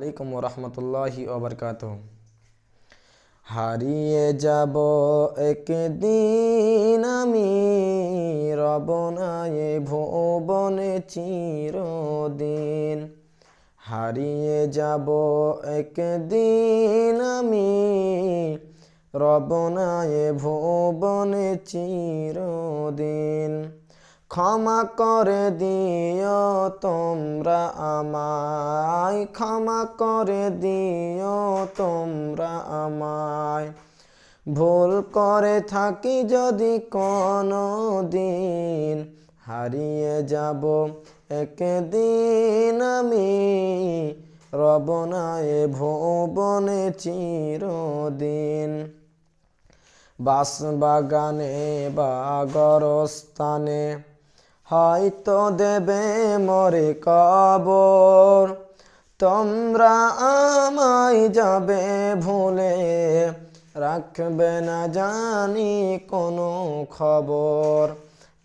আলাইকুম রহমতুল্লাহি ওবরকাত হারিয়ে যাব একদিন আমি রবনায়ে ভুবনে চিরদিন। হারিয়ে যাব একদিন আমি রবনায়ে ভুবনে চিরদিন। ক্ষমা করে দিও তোমরা আমায়। ক্ষমা করে দিও তোমরা আমায়। ভুল করে থাকি যদি কোনো দিন, হারিয়ে যাব একদিন আমি। রবনায় ভুবনে চিরদিন। বাস বাগানে বা গরস্থানে হয়তো দেবে মরে কবর। তোমরা আমায় যাবে ভুলে, রাখবে না জানি কোনো খবর।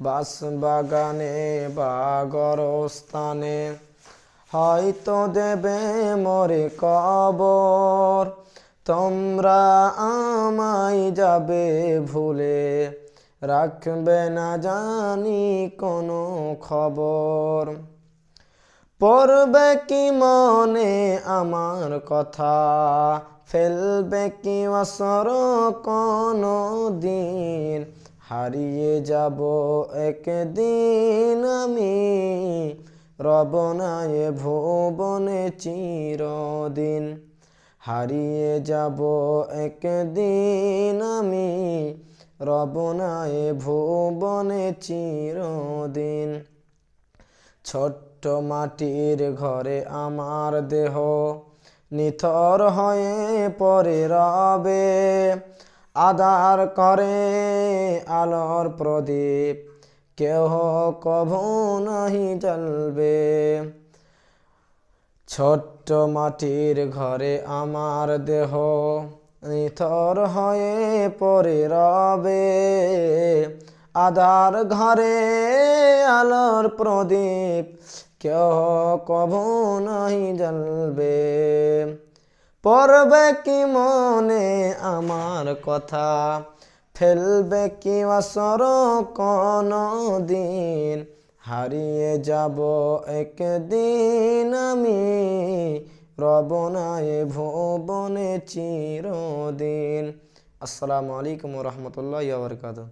বাস বাগানে বা গরস্থানে হয়তো দেবে মরে কবর। তোমরা আমায় যাবে ভুলে রাখবে না জানি কোনো খবর। পড়বে কি মনে আমার কথা? ফেলবে কি অসর কোনো দিন? হারিয়ে যাব একদিন আমি রবনায় ভুবনে চিরদিন। হারিয়ে যাব একদিন আমি রবনায় ভুবনে চিরদিন। ছোট্ট মাটির ঘরে আমার দেহ, নিথর হয়ে পরে রবে। আদার করে আলোর প্রদীপ, কেহ কভু নাহি জ্বলবে। ছোট্ট মাটির ঘরে আমার দেহ নিথর হয়ে পরে রবে। আধার ঘরে আলোর প্রদীপ, কেহ কভু নাহি জ্বলবে। পড়বে কি মনে আমার কথা, ফেলবে কি আসর কোনো দিন হারিয়ে যাব একদিন আমি রবনায় ভুবনে চিরদিন আসসালামু আলাইকুম রহমতুল্লাহ বরকাত